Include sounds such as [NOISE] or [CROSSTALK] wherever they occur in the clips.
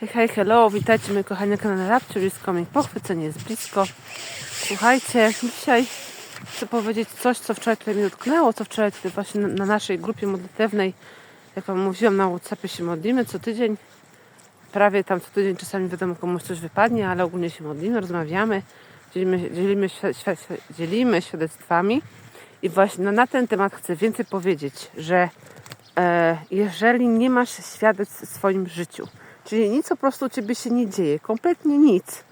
Hej, hej, hello, witajcie moi kochani na kanale Rapture jest komik, pochwycenie jest blisko. Słuchajcie, dzisiaj chcę powiedzieć coś, co wczoraj tutaj mnie dotknęło, co wczoraj tutaj właśnie na, na naszej grupie modlitewnej, jak Wam mówiłam, na Whatsappie się modlimy co tydzień. Prawie tam co tydzień czasami wiadomo komuś coś wypadnie, ale ogólnie się modlimy, rozmawiamy, dzielimy, dzielimy, dzielimy świadectwami. I właśnie na, na ten temat chcę więcej powiedzieć, że e, jeżeli nie masz świadectw w swoim życiu, czyli nic po prostu u Ciebie się nie dzieje, kompletnie nic,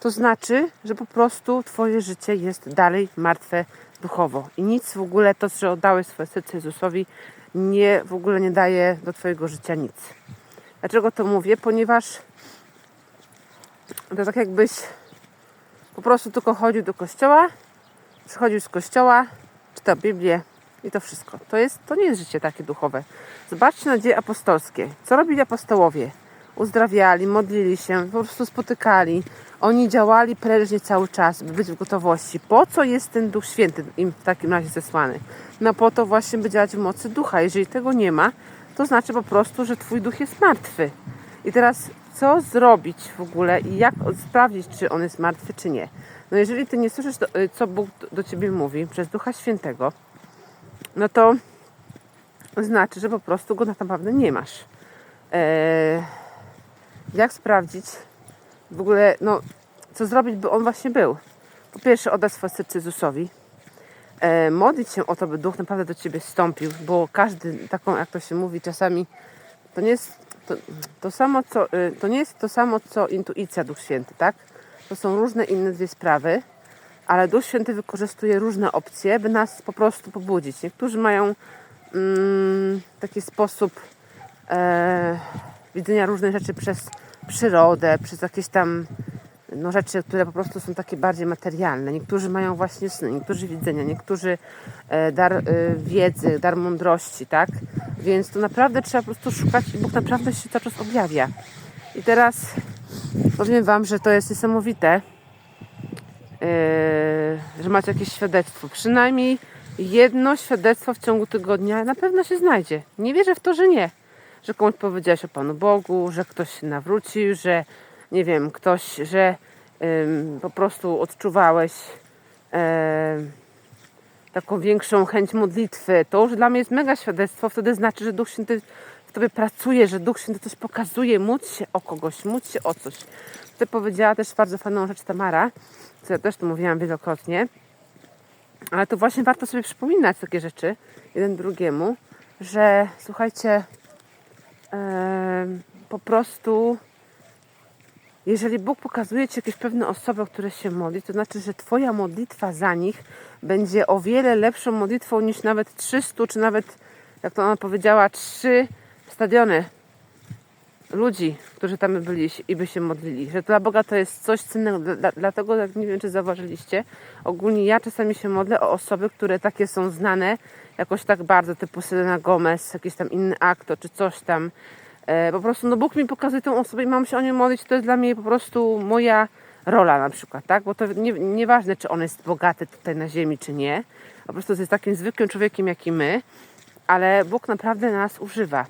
to znaczy, że po prostu Twoje życie jest dalej martwe duchowo i nic w ogóle to, że oddałeś swoje serce Jezusowi, nie, w ogóle nie daje do Twojego życia nic. Dlaczego to mówię? Ponieważ to tak jakbyś po prostu tylko chodził do kościoła, przychodził z kościoła, czytał Biblię i to wszystko. To, jest, to nie jest życie takie duchowe. Zobaczcie na dzieje apostolskie. Co robili apostołowie? Uzdrawiali, modlili się, po prostu spotykali. Oni działali prężnie cały czas, by być w gotowości. Po co jest ten Duch Święty im w takim razie zesłany? No po to właśnie, by działać w mocy Ducha. Jeżeli tego nie ma, to znaczy po prostu, że Twój Duch jest martwy. I teraz co zrobić w ogóle i jak sprawdzić, czy on jest martwy, czy nie? No jeżeli Ty nie słyszysz, to, y, co Bóg do- do Ciebie mówi przez Ducha Świętego, no to znaczy, że po prostu go tak naprawdę nie masz. Eee, jak sprawdzić w ogóle, no, co zrobić, by on właśnie był? Po pierwsze, oddać swoje serce Jezusowi. E, modlić się o to, by Duch naprawdę do Ciebie wstąpił, bo każdy, taką jak to się mówi czasami, to nie jest to, to samo, co, y, to nie jest to samo, co intuicja Duch Święty, tak? To są różne inne dwie sprawy, ale Duch Święty wykorzystuje różne opcje, by nas po prostu pobudzić. Niektórzy mają mm, taki sposób e, widzenia różnych rzeczy przez przyrodę, przez jakieś tam no, rzeczy, które po prostu są takie bardziej materialne. Niektórzy mają właśnie sny, niektórzy widzenia, niektórzy e, dar e, wiedzy, dar mądrości, tak? Więc to naprawdę trzeba po prostu szukać i Bóg naprawdę się cały czas objawia. I teraz powiem Wam, że to jest niesamowite, e, że macie jakieś świadectwo. Przynajmniej jedno świadectwo w ciągu tygodnia na pewno się znajdzie. Nie wierzę w to, że nie. Że komuś powiedziałeś o Panu Bogu, że ktoś się nawrócił, że nie wiem, ktoś, że ym, po prostu odczuwałeś em, taką większą chęć modlitwy. To już dla mnie jest mega świadectwo. Wtedy znaczy, że Duch Święty w Tobie pracuje, że Duch Święty coś pokazuje, módl się o kogoś, módl się o coś. Tutaj powiedziała też bardzo fajną rzecz Tamara, co ja też tu mówiłam wielokrotnie, ale to właśnie warto sobie przypominać takie rzeczy jeden drugiemu, że słuchajcie, po prostu jeżeli Bóg pokazuje Ci jakieś pewne osoby, które się modli, to znaczy, że Twoja modlitwa za nich będzie o wiele lepszą modlitwą niż nawet 300, czy nawet, jak to ona powiedziała, trzy stadiony ludzi, którzy tam byli i by się modlili. Że dla Boga to jest coś cennego. Dla- Dla, dlatego, jak nie wiem, czy zauważyliście, ogólnie ja czasami się modlę o osoby, które takie są znane jakoś tak bardzo, typu Selena Gomez, jakiś tam inny aktor, czy coś tam. E, po prostu, no Bóg mi pokazuje tą osobę i mam się o nią modlić, to jest dla mnie po prostu moja rola na przykład, tak? Bo to nie, nieważne, czy on jest bogaty tutaj na ziemi, czy nie. Po prostu jest takim zwykłym człowiekiem, jak i my, ale Bóg naprawdę nas używa.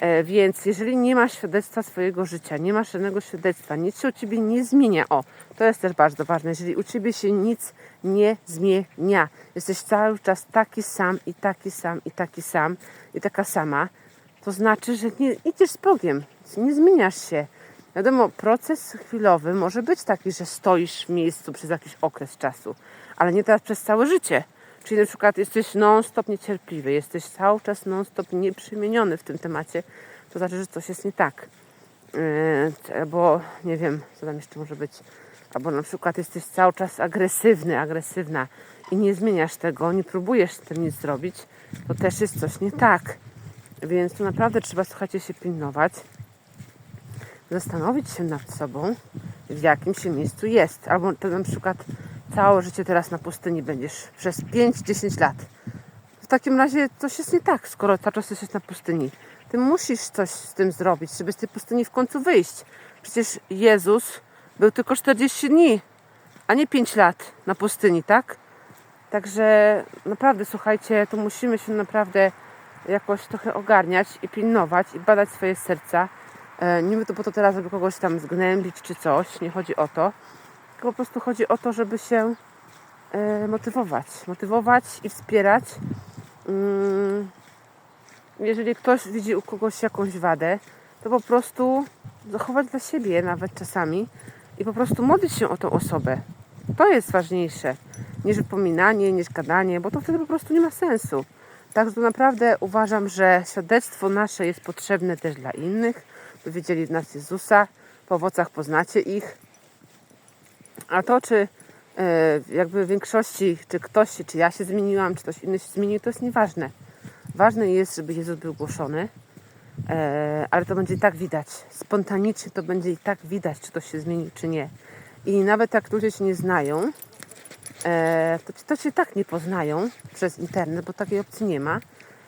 E, Więc jeżeli nie masz świadectwa swojego życia, nie masz żadnego świadectwa, nic się u Ciebie nie zmienia. O, to jest też bardzo ważne. Jeżeli u Ciebie się nic nie zmienia, jesteś cały czas taki sam i taki sam i taki sam i taka sama, to znaczy, że nie idziesz z Bogiem, nie zmieniasz się. Wiadomo, proces chwilowy może być taki, że stoisz w miejscu przez jakiś okres czasu, ale nie teraz przez całe życie. Czyli na przykład jesteś non-stop niecierpliwy, jesteś cały czas non-stop nieprzemieniony w tym temacie, to znaczy, że coś jest nie tak. Yy, albo nie wiem, co tam jeszcze może być. Albo na przykład jesteś cały czas agresywny, agresywna i nie zmieniasz tego, nie próbujesz z tym nic zrobić, to też jest coś nie tak. Więc tu naprawdę trzeba, słuchajcie, się pilnować, zastanowić się nad sobą, w jakim się miejscu jest. Albo to na przykład całe życie teraz na pustyni będziesz przez 5-10 lat. W takim razie coś jest nie tak, skoro cały czas jesteś na pustyni. Ty musisz coś z tym zrobić, żeby z tej pustyni w końcu wyjść. Przecież Jezus był tylko 40 dni, a nie 5 lat na pustyni, tak? Także naprawdę, słuchajcie, to musimy się naprawdę jakoś trochę ogarniać i pilnować i badać swoje serca E, nie mówię to po to teraz, żeby kogoś tam zgnębić czy coś, nie chodzi o to. Tylko po prostu chodzi o to, żeby się e, motywować. Motywować i wspierać. Mm, jeżeli ktoś widzi u kogoś jakąś wadę, to po prostu zachować dla siebie nawet czasami i po prostu modlić się o tą osobę. To jest ważniejsze niż wypominanie, niż gadanie, bo to wtedy po prostu nie ma sensu. Także naprawdę uważam, że świadectwo nasze jest potrzebne też dla innych, by wiedzieli w nas Jezusa, po owocach poznacie ich. A to, czy e, jakby większości, czy ktoś, się- czy ja się zmieniłam, czy ktoś inny się zmienił, to jest nieważne. Ważne jest, żeby Jezus był głoszony, e, ale to będzie i tak widać. Spontanicznie to będzie i tak widać, czy ktoś się zmienił, czy nie. I nawet jak ludzie się nie znają, e, to, to cię tak nie poznają przez internet, bo takiej opcji nie ma,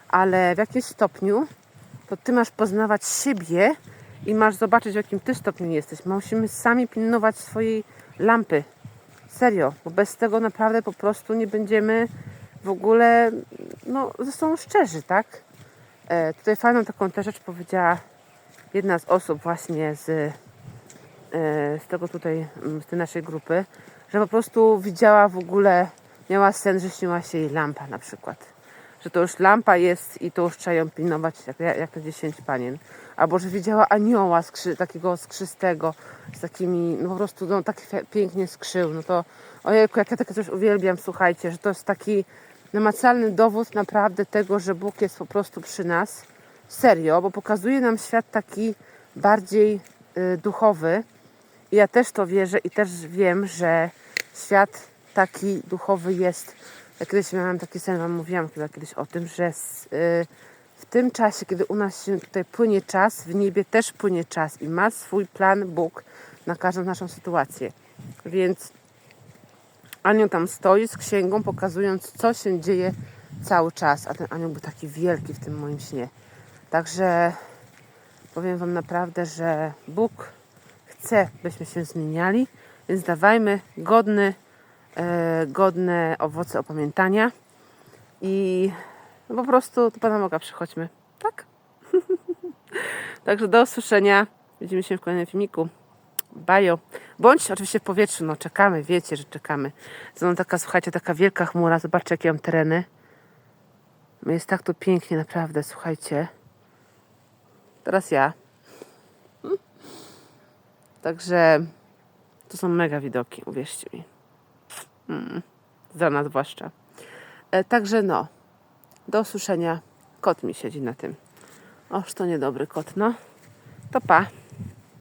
ale w jakimś stopniu to ty masz poznawać siebie i masz zobaczyć, w jakim ty stopniu jesteś. Musimy sami pilnować swojej lampy. Serio, bo bez tego naprawdę po prostu nie będziemy w ogóle no, ze sobą szczerzy, tak? E, tutaj fajną taką też rzecz powiedziała jedna z osób właśnie z, e, z tego tutaj, z tej naszej grupy, że po prostu widziała w ogóle, miała sen, że śniła się jej lampa na przykład. Że to już lampa jest i to już trzeba ją pilnować jak, jak te dziesięć panien. Albo że widziała anioła skrzy, takiego skrzystego z takimi, no po prostu no, tak pięknie skrzył. No to ojejku, jak ja takie coś uwielbiam, słuchajcie, że to jest taki namacalny dowód naprawdę tego, że Bóg jest po prostu przy nas. Serio, bo pokazuje nam świat taki bardziej y, duchowy. I ja też to wierzę i też wiem, że świat taki duchowy jest. Ja kiedyś miałam taki sen, wam mówiłam chyba kiedyś o tym, że y, w tym czasie, kiedy u nas się tutaj płynie czas, w niebie też płynie czas i ma swój plan Bóg na każdą naszą sytuację. Więc anioł tam stoi z księgą, pokazując, co się dzieje cały czas. A ten anioł był taki wielki w tym moim śnie. Także powiem Wam naprawdę, że Bóg chce, byśmy się zmieniali, więc dawajmy godny, e, godne owoce opamiętania i no po prostu do Pana Boga przychodźmy. Tak? [LAUGHS] Także do usłyszenia. Widzimy się w kolejnym filmiku. Bajo. Bądź oczywiście w powietrzu, no czekamy, wiecie, że czekamy. Znowu taka, słuchajcie, taka wielka chmura, zobaczcie jakie mam tereny. Jest tak tu pięknie, naprawdę, słuchajcie. Teraz ja. Także to są mega widoki, uwierzcie mi. Mm. Za nas zwłaszcza. E, także no, do usłyszenia. Kot mi siedzi na tym. Oż to niedobry kot, no. To pa.